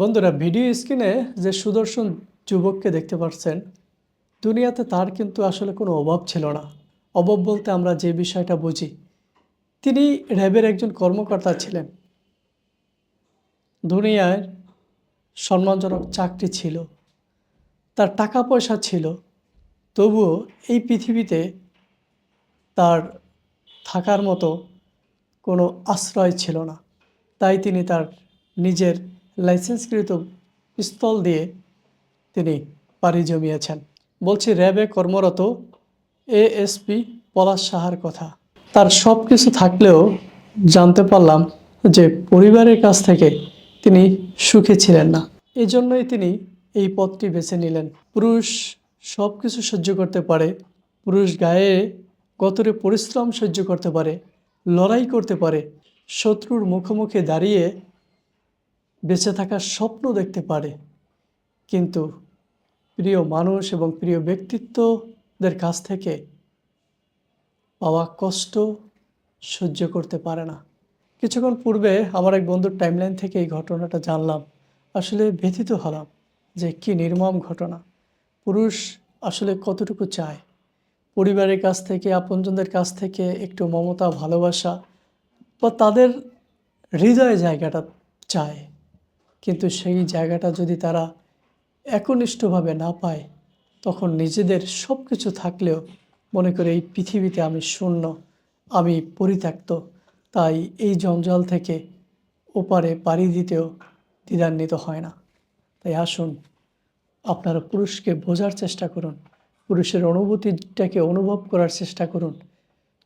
বন্ধুরা, ভিডিও স্ক্রিনে যে সুদর্শন যুবককে দেখতে পাচ্ছেন দুনিয়াতে তার কিন্তু আসলে কোনো অভাব ছিল না। অভাব বলতে আমরা যে বিষয়টা বুঝি, তিনি র্যাবের একজন কর্মকর্তা ছিলেন। দুনিয়ায় সম্মানজনক চাকরি ছিল, তার টাকা পয়সা ছিল, তবুও এই পৃথিবীতে তার থাকার মতো কোনো আশ্রয় ছিল না। তাই তিনি তার নিজের লাইসেন্সকৃত পিস্তল দিয়ে তিনি পাড়ি জমিয়েছেন। বলছি, র্যাবে কর্মরত এএসপি পলাশ সাহার কথা। তার সব কিছু থাকলেও জানতে পারলাম যে পরিবারের কাছ থেকে তিনি সুখী ছিলেন না। এজন্যই তিনি এই পথটি বেছে নিলেন। পুরুষ সব কিছু সহ্য করতে পারে, পুরুষ গায়ে গতরে পরিশ্রম সহ্য করতে পারে, লড়াই করতে পারে, শত্রুর মুখোমুখি দাঁড়িয়ে বেঁচে থাকার স্বপ্ন দেখতে পারে। কিন্তু প্রিয় মানুষ এবং প্রিয় ব্যক্তিত্বদের কাছ থেকে পাওয়া কষ্ট সহ্য করতে পারে না। কিছুক্ষণ পূর্বে আমার এক বন্ধুর টাইমলাইন থেকে এই ঘটনাটা জানলাম। আসলে ব্যথিত হলাম যে কি নির্মম ঘটনা। পুরুষ আসলে কতটুকু চায়? পরিবারের কাছ থেকে, আপনজনদের কাছ থেকে একটু মমতা, ভালোবাসা বা তাদের হৃদয় জায়গাটা চায়। কিন্তু সেই জায়গাটা যদি তারা একনিষ্ঠভাবে না পায়, তখন নিজেদের সব কিছু থাকলেও মনে করে এই পৃথিবীতে আমি শূন্য, আমি পরিত্যক্ত। তাই এই জঞ্জাল থেকে ওপারে পাড়ি দিতেও দ্বিধান্বিত হয় না। তাই আসুন, আপনারা পুরুষকে বোঝার চেষ্টা করুন, পুরুষের অনুভূতিটাকে অনুভব করার চেষ্টা করুন।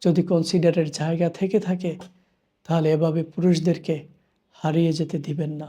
যদি কনসিডারের জায়গা থেকে থাকে, তাহলে এভাবে পুরুষদেরকে হারিয়ে যেতে দিবেন না।